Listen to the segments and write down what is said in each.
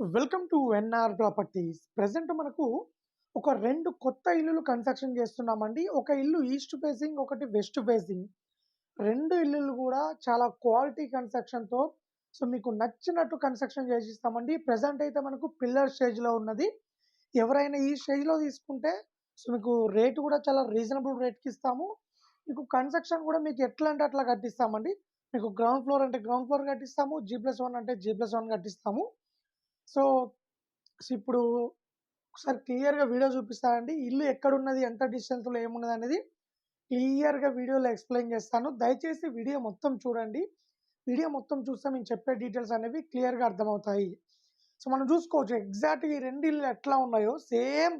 Welcome to NR properties. Present మనకు ఒక రెండు కొత్త ఇల్లులు కన్స్ట్రక్షన్ చేస్తున్నామండి. ఒక ఇల్లు ఈస్ట్ ఫేసింగ్ ఒకటి వెస్ట్ ఫేసింగ్. రెండు ఇల్లులు కూడా చాలా క్వాలిటీ కన్స్ట్రక్షన్తో సో మీకు నచ్చినట్టు కన్స్ట్రక్షన్ చేసిస్తామండి. ప్రజెంట్ అయితే మనకు పిల్లర్ స్టేజ్లో ఉన్నది. ఎవరైనా ఈ స్టేజ్లో తీసుకుంటే సో మీకు రేటు కూడా చాలా రీజనబుల్ రేట్కి ఇస్తాము. మీకు కన్స్ట్రక్షన్ కూడా మీకు ఎట్లా అంటే అట్లా కట్టిస్తామండి. మీకు గ్రౌండ్ ఫ్లోర్ అంటే గ్రౌండ్ ఫ్లోర్ కట్టిస్తాము. జీ ప్లస్ వన్ అంటే జీ ప్లస్ వన్ కట్టిస్తాము. సో ఇప్పుడు ఒకసారి క్లియర్గా వీడియో చూపిస్తానండి ఇల్లు ఎక్కడున్నది ఎంత డిస్టెన్స్లో ఏమున్నది అనేది క్లియర్గా వీడియోలో ఎక్స్ప్లెయిన్ చేస్తాను. దయచేసి వీడియో మొత్తం చూడండి. వీడియో మొత్తం చూస్తే మేము చెప్పే డీటెయిల్స్ అనేవి క్లియర్గా అర్థమవుతాయి. సో మనం చూసుకోవచ్చు ఎగ్జాక్ట్గా ఈ రెండు ఇల్లు ఎట్లా ఉన్నాయో. సేమ్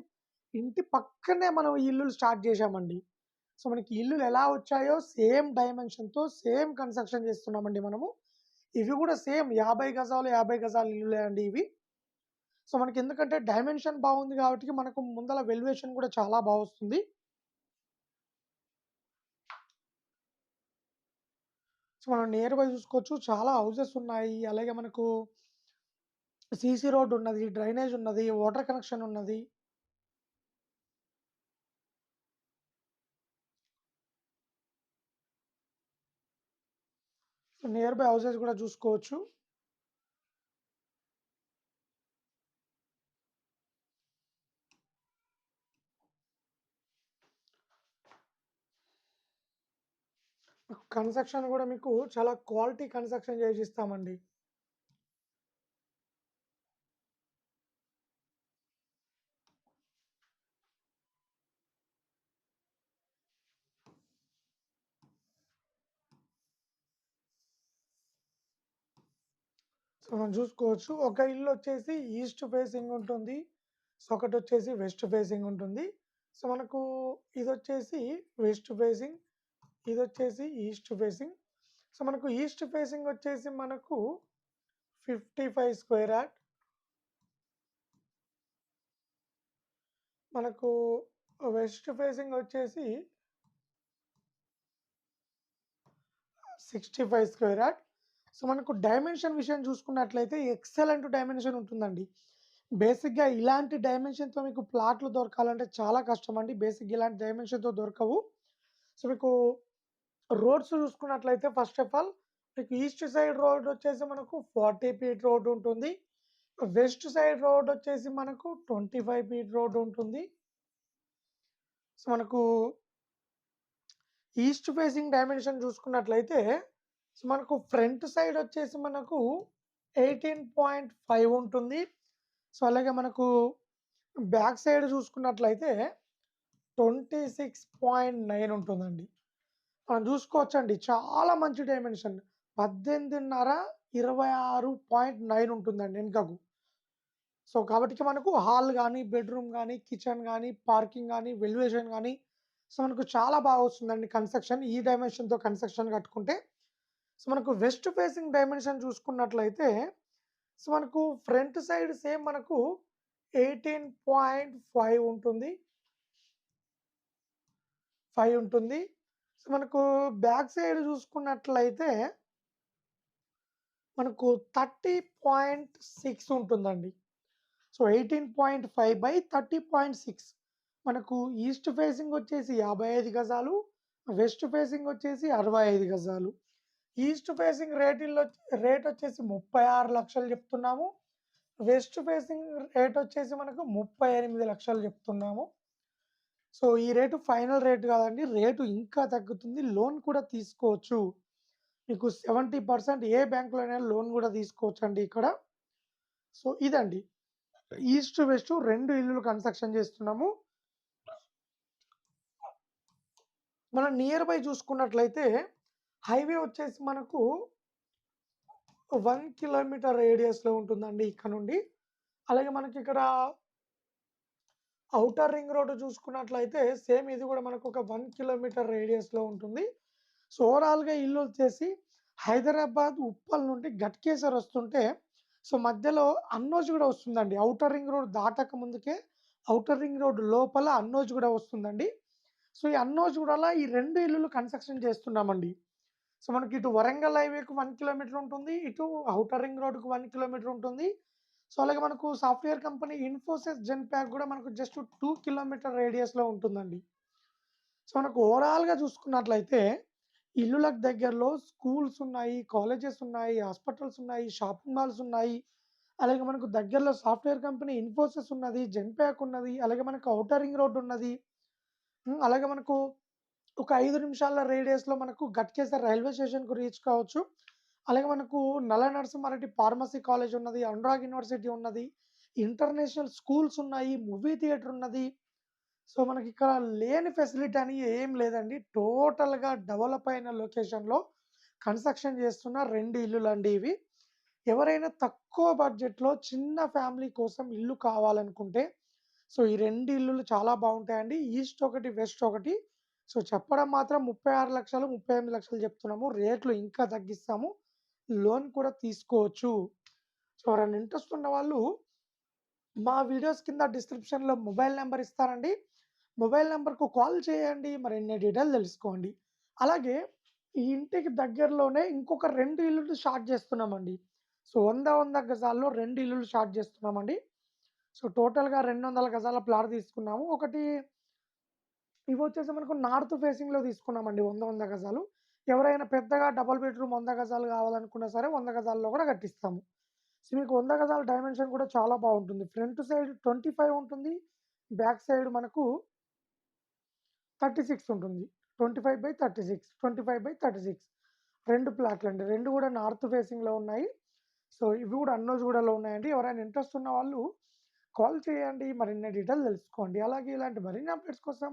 ఇంటి పక్కనే మనం ఈ ఇల్లులు స్టార్ట్ చేశామండి. సో మనకి ఇల్లులు ఎలా వచ్చాయో సేమ్ డైమెన్షన్తో సేమ్ కన్స్ట్రక్షన్ చేస్తున్నామండి మనము. ఇవి కూడా సేమ్ యాభై గజాలు యాభై గజాలు ఇల్లులే అండి ఇవి. సో మనకి ఎందుకంటే డైమెన్షన్ బాగుంది కాబట్టి మనకు ముందల వెల్యుయేషన్ కూడా చాలా బాగా వస్తుంది సో మనం నియర్ బై చూసుకోవచ్చు. చాలా హౌసెస్ ఉన్నాయి. అలాగే మనకు సీసీ రోడ్ ఉన్నది డ్రైనేజ్ ఉన్నది వాటర్ కనెక్షన్ ఉన్నది. నియర్ బై హౌసెస్ కూడా చూసుకోవచ్చు. కన్స్ట్రక్షన్ కూడా మీకు చాలా క్వాలిటీ కన్స్ట్రక్షన్ చేసి ఇస్తామండి. సో మనం చూసుకోవచ్చు. ఒక ఇల్లు వచ్చేసి ఈస్ట్ ఫేసింగ్ ఉంటుంది. సో ఒకటి వచ్చేసి వెస్ట్ ఫేసింగ్ ఉంటుంది. సో మనకు ఇది వచ్చేసి వెస్ట్ ఫేసింగ్ ఇది వచ్చేసి ఈస్ట్ ఫేసింగ్. సో మనకు ఈస్ట్ ఫేసింగ్ వచ్చేసి మనకు ఫిఫ్టీ ఫైవ్ స్క్వేర్ యార్డ్. మనకు వెస్ట్ ఫేసింగ్ వచ్చేసి sixty five square yard. So మనకు డైమెన్షన్ విషయం చూసుకున్నట్లయితే ఎక్సలెంట్ డైమెన్షన్ ఉంటుందండి. బేసిక్గా ఇలాంటి డైమెన్షన్తో మీకు ప్లాట్లు దొరకాలంటే చాలా కష్టం అండి. బేసిక్గా ఇలాంటి డైమెన్షన్తో దొరకవు. సో మీకు రోడ్స్ చూసుకున్నట్లయితే ఫస్ట్ ఆఫ్ ఆల్ మీకు ఈస్ట్ సైడ్ రోడ్ వచ్చేసి మనకు ఫార్టీ ఫీట్ రోడ్ ఉంటుంది. వెస్ట్ సైడ్ రోడ్ వచ్చేసి మనకు ట్వంటీ ఫైవ్ ఫీట్ రోడ్ ఉంటుంది. సో మనకు ఈస్ట్ ఫేసింగ్ డైమెన్షన్ చూసుకున్నట్లయితే సో మనకు ఫ్రంట్ సైడ్ వచ్చేసి మనకు ఎయిటీన్ పాయింట్ ఫైవ్ ఉంటుంది. సో అలాగే మనకు బ్యాక్ సైడ్ చూసుకున్నట్లయితే ట్వంటీ సిక్స్ పాయింట్ నైన్ ఉంటుందండి. మనం చూసుకోవచ్చండి. చాలా మంచి డైమెన్షన్. పద్దెనిమిదిన్నర ఇరవై ఆరు పాయింట్ నైన్ ఉంటుందండి వెనుకకు. సో కాబట్టి మనకు హాల్ కానీ బెడ్రూమ్ కానీ కిచెన్ కానీ పార్కింగ్ కానీ వెల్యువేషన్ కానీ సో మనకు చాలా బాగా వస్తుందండి కన్స్ట్రక్షన్. ఈ డైమెన్షన్తో కన్స్ట్రక్షన్ కట్టుకుంటే సో మనకు వెస్ట్ ఫేసింగ్ డైమెన్షన్ చూసుకున్నట్లయితే సో మనకు ఫ్రంట్ సైడ్ సేమ్ మనకు ఎయిటీన్ పాయింట్ ఫైవ్ ఉంటుంది. ఫైవ్ ఉంటుంది. మనకు బ్యాక్ సైడ్ చూసుకున్నట్లయితే మనకు థర్టీ పాయింట్ సిక్స్ ఉంటుందండి. So eighteen point five by thirty point six. మనకు ఈస్ట్ ఫేసింగ్ వచ్చేసి యాభై ఐదు గజాలు వెస్ట్ ఫేసింగ్ వచ్చేసి అరవై ఐదు గజాలు. ఈస్ట్ ఫేసింగ్ రేటిల్లో రేట్ వచ్చేసి ముప్పై ఆరు లక్షలు చెప్తున్నాము. వెస్ట్ ఫేసింగ్ రేట్ వచ్చేసి మనకు ముప్పై ఎనిమిది లక్షలు చెప్తున్నాము. సో ఈ రేటు ఫైనల్ రేట్ కాదండి. రేటు ఇంకా తగ్గుతుంది. లోన్ కూడా తీసుకోవచ్చు. మీకు సెవెంటీ పర్సెంట్ ఏ బ్యాంకులోనైనా లోన్ కూడా తీసుకోవచ్చు అండి ఇక్కడ. సో ఇదండి. ఈస్ట్ వెస్ట్ రెండు ఇల్లులు కన్స్ట్రక్షన్ చేస్తున్నాము. మనం నియర్ బై చూసుకున్నట్లయితే హైవే వచ్చేసి మనకు వన్ కిలోమీటర్ రేడియస్లో ఉంటుందండి ఇక్కడ నుండి. అలాగే మనకి ఇక్కడ అవుటర్ రింగ్ రోడ్ చూసుకున్నట్లయితే సేమ్ ఇది కూడా మనకు ఒక వన్ కిలోమీటర్ రేడియస్లో ఉంటుంది. సో ఓవరాల్గా ఇల్లు వచ్చేసి హైదరాబాద్ ఉప్పల్ నుండి గట్కేసర్ వస్తుంటే సో మధ్యలో అన్నోజ్ కూడా వస్తుందండి. అవుటర్ రింగ్ రోడ్ దాటక ముందుకే అవుటర్ రింగ్ రోడ్ లోపల అన్నోజ్ కూడా వస్తుందండి. సో ఈ అన్నోజ్ కూడా ఈ రెండు ఇల్లులు కన్స్ట్రక్షన్ చేస్తున్నామండి. సో మనకి ఇటు వరంగల్ హైవేకి వన్ కిలోమీటర్ ఉంటుంది ఇటు అవుటర్ రింగ్ రోడ్కు వన్ కిలోమీటర్ ఉంటుంది సో, అలాగే మనకు software company Infosys Genpact కూడా మనకు జస్ట్ టూ కిలోమీటర్ రేడియస్‌లో ఉంటుందండి. సో, మనకు ఓవరాల్‌గా చూసుకున్నట్లయితే ఇల్లులకు దగ్గరలో స్కూల్స్ ఉన్నాయి, కాలేజెస్ ఉన్నాయి, హాస్పిటల్స్ ఉన్నాయి, షాపింగ్ మాల్స్ ఉన్నాయి. అలాగే మనకు దగ్గరలో సాఫ్ట్‌వేర్ కంపెనీ ఇన్ఫోసిస్ ఉన్నది, జెన్‌పాక్ ఉన్నది. అలాగే మనకు ఔటర్ రింగ్ రోడ్ ఉన్నది. అలాగే మనకు ఒక ఐదు నిమిషాల రేడియస్‌లో మనకు గట్కేసర్ రైల్వే స్టేషన్‌కు రీచ్ కావచ్చు. అలాగే మనకు నల్ల నరసింహారెడ్డి ఫార్మసీ కాలేజ్ ఉన్నది, అనురాగ్ యూనివర్సిటీ ఉన్నది, ఇంటర్నేషనల్ స్కూల్స్ ఉన్నాయి, మూవీ థియేటర్ ఉన్నది. సో, మనకి ఇక్కడ లేని ఫెసిలిటీ అని ఏం లేదండి. టోటల్‌గా డెవలప్ అయిన లొకేషన్‌లో కన్‌స్ట్రక్షన్ చేస్తున్న రెండు ఇల్లులు అండి ఇవి. ఎవరైనా తక్కువ బడ్జెట్‌లో చిన్న ఫ్యామిలీ కోసం ఇల్లు కావాలనుకుంటే, సో, ఈ రెండు ఇల్లులు చాలా బాగుంటాయండి ఈస్ట్ ఒకటి, వెస్ట్ ఒకటి. సో, చెప్పడం మాత్రం 36,00,000, 38,00,000 చెప్తున్నాము. రేట్లు ఇంకా తగ్గిస్తాము. లోన్ కూడా తీసుకోవచ్చు. సో, ఎవరైనా ఇంట్రెస్ట్ ఉన్న వాళ్ళు మా వీడియోస్ కింద డిస్క్రిప్షన్‌లో మొబైల్ నెంబర్ ఇస్తానండి. మొబైల్ నెంబర్కు కాల్ చేయండి. మరిన్ని డీటెయిల్ తెలుసుకోండి. అలాగే ఈ ఇంటికి దగ్గరలోనే ఇంకొక రెండు ఇల్లులు స్టార్ట్ చేస్తున్నామండి. సో, వంద వంద గజాల్లో రెండు ఇల్లులు స్టార్ట్ చేస్తున్నామండి. సో, టోటల్‌గా 200 గజాల ప్లాట్ తీసుకున్నాము. ఒకటి ఇవి వచ్చేసి మనకు నార్త్ ఫేసింగ్‌లో తీసుకున్నామండి వంద వంద గజాలు. ఎవరైనా పెద్దగా డబల్ బెడ్‌రూమ్ వంద గజాలు కావాలనుకున్నా సరే వంద గజాల్లో కూడా కట్టిస్తాము. సో, మీకు వంద గజాల డైమెన్షన్ కూడా చాలా బాగుంటుంది ఫ్రంట్ సైడ్ 25 ఉంటుంది. బ్యాక్ సైడ్ మనకు 36 ఉంటుంది. Twenty five by thirty six twenty five by thirty six రెండు ప్లాట్లు అండి రెండు కూడా నార్త్ ఫేసింగ్‌లో ఉన్నాయి. సో, ఇవి కూడా అన్నోజ్గూడలో ఉన్నాయండి. ఎవరైనా ఇంట్రెస్ట్ ఉన్న వాళ్ళు కాల్ చేయండి. మరిన్ని డీటెయిల్ తెలుసుకోండి. అలాగే ఇలాంటి మరిన్ని అప్డేట్స్ కోసం